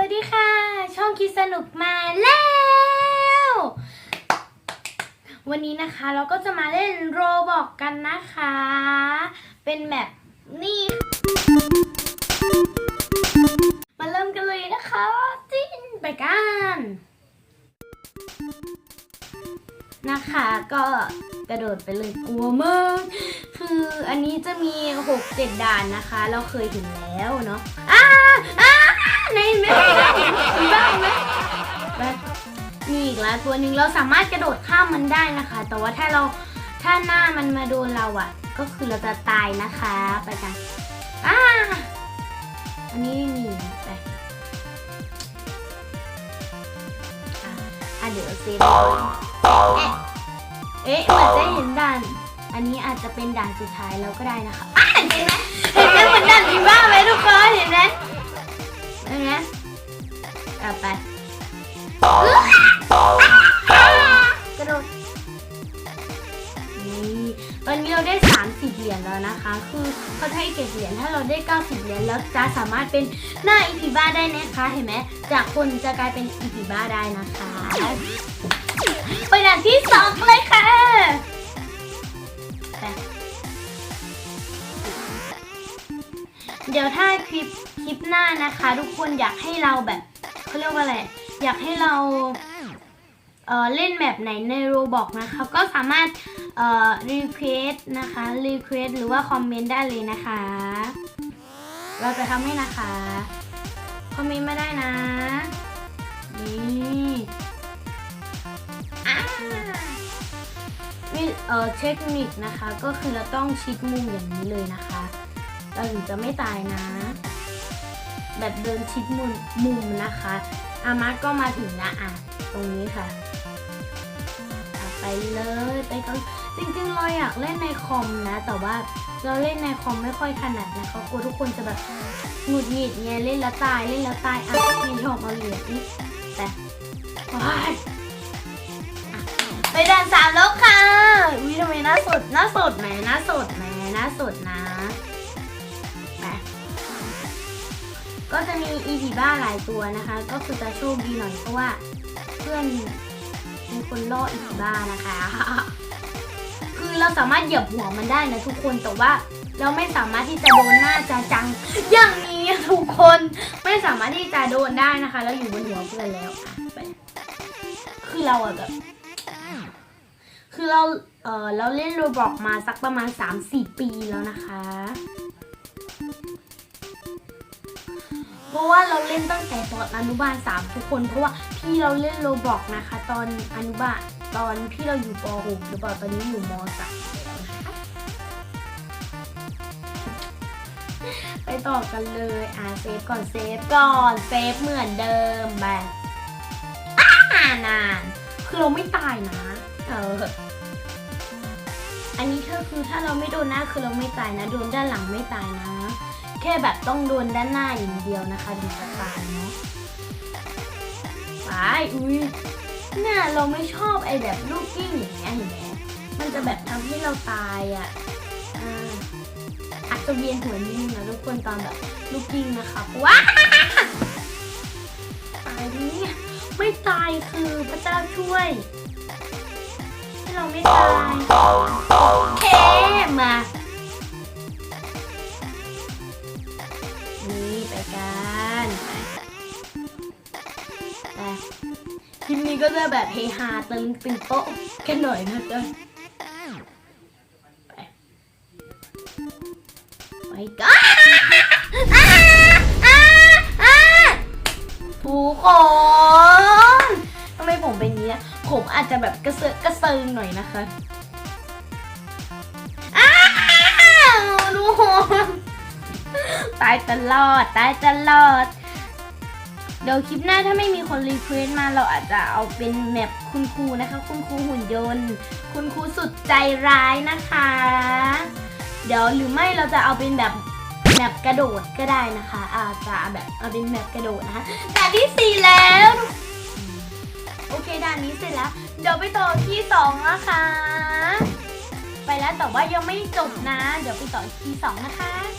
วัสดีค่ะ ช่องคิดสนุกมาแล้ว วันนี้นะคะเราก็จะมาเล่นโรบอกกันนะคะ เป็นแบบนี่ มาเริ่มกันเลยนะคะจิ้นไปกันนะคะ ก็กระโดดไปเลยกลัวมากคืออันนี้จะมีหกเจ็ดด่านนะคะ เราเคยเห็นแล้วเนาะอ้าอ้า ในไหมมีบ้างไหมแบบมีอีกแล้วตัวหนึ่งเราสามารถกระโดดข้ามมันได้นะคะ แต่ว่าถ้าเราถ้าหน้ามันมาโดนเราอะ ก็คือเราจะตายนะคะไปกันอ้าอันนี้ไม่มีไปอะเดี๋ยวเซฟก่อนเอ๊ะเอ๊ะเหมือนจะเห็นด่านอันนี้อาจจะเป็นด่านสุดท้ายแล้วก็ได้นะคะอะเห็นไหมเห็นไหมเหมือนด่านอีบ้าไหมทุกคนเห็นไหม นไหมกลับไปกระโดดนี่ตอนนี้เราได้ 30 เหรียญแล้วนะคะ คือเขาให้เก็บเหรียญถ้าเราได้ 90 เหรียญแล้วจะสามารถเป็นหน้าอีพีบ้าได้นะคะ เห็นไหมจากคนจะกลายเป็นอีพีบ้าได้นะคะ ไปด่านที่สองเลยค่ะเดี๋ยวถ้าคลิป ลิปหน้านะคะ ทุกคนอยากให้เราแบบเขาเรียกว่าอะไร อยากให้เราเเล่นแบบไหนในโรบอกนะคะ ก็สามารถรีเควสนะคะรีเควสหรือว่าคอมเมนต์ได้เลยนะคะ เราจะทำให้นะคะ คอมเมนต์มาได้นะนี่อ่าวิเอ่อเทคนิคนะคะ ก็คือเราต้องชิดมุมอย่างนี้เลยนะคะ เราถึงจะไม่ตายนะ แบบเดินชิดมุมมุมนะคะอามาก็มาถึงนะอะตรงนี้ค่ะไปเลยไปกันจริงๆเราอยากเล่นในคอมนะ แต่ว่าเราเล่นในคอมไม่ค่อยถนัดนะคะกลัวทุกคนจะแบบหงุดหงิดไงเล่นแล้วตายเล่นแล้วตายอะมีชอบมาเหรียญนี่แต่ไปด่านสามแล้วค่ะวิทำไมหน้าสดหน้าสดไหมหน้าสดไหมหน้าสดนะ ก็จะมีอีพีบ้าหลายตัวนะคะ ก็คือจะโชคดีหน่อยเพราะว่า เพื่อนเป็นคนล่ออีพีบ้านะคะ คือเราสามารถเหยียบหัวมันได้นะทุกคนแต่ว่าเราไม่สามารถที่จะโดนหน้าจะจังอย่างนี้ทุกคนไม่สามารถที่จะโดนได้นะคะเราอยู่บนหัวเพื่อนแล้วคือเราอะแบบคือเราเออเราเล่นโรบอกมาสักประมาณ 3-4 ปีแล้วนะคะ เพราะว่าเราเล่นตั้งแต่ตอนอนุบาล3ทุกคน เพราะว่าพี่เราเล่นโรบอกนะคะ ตอนอนุบาลตอนพี่เราอยู่ป .6 หรือเปล่าตอนนี้อยู่ม .3 ไปต่อกันเลยอ่าเซฟก่อนเซฟก่อนเซฟเหมือนเดิมแบบอ่านานคือเราไม่ตายนะ เออ อันนี้ก็คือถ้าเราไม่โดนหน้าคือเราไม่ตายนะ โดนด้านหลังไม่ตายนะ แค่แบบต้องโดนด้านหน้าอย่างเดียวนะคะถึงจะตายเนาะไปอุ้ยเนี่ยเราไม่ชอบไอ้แบบลูกกิ้งอย่างเงี้ยเห็นไหมมันจะแบบทำให้เราตายอะอ่าอาจจะเวียนหัวนิดนึงนะทุกคนตอนแบบลูกกิ้งนะคะว้าตายเนี่ยไม่ตายคือพระเจ้าช่วยให้เราไม่ตาย มานี่ไปกันไปไปคลิปนี้ก็จะแบบเฮฮาตึงตึงโป๊ะกันหน่อยนะจ๊ะไปไปกันอ่าอ่าอ่าทุกคนทำไมผมเป็นอย่างนี้อะผมอาจจะแบบกระเซาะกระเซิงหน่อยนะคะ ตายตลอด ตายตลอด เดี๋ยวคลิปหน้าถ้าไม่มีคนรีเควสต์มาเราอาจจะเอาเป็นแมปคุณครูนะคะ คุณครูหุ่นยนต์ คุณครูสุดใจร้ายนะคะ เดี๋ยวหรือไม่เราจะเอาเป็นแบบแมปกระโดดก็ได้นะคะ อาจจะแบบเอาเป็นแมปกระโดดนะคะด่านที่สี่แล้ว โอเคด่านนี้เสร็จแล้ว เดี๋ยวไปต่อที่สองนะคะ ไปแล้วแต่ว่ายังไม่จบนะ เดี๋ยวไปต่อที่สองนะคะ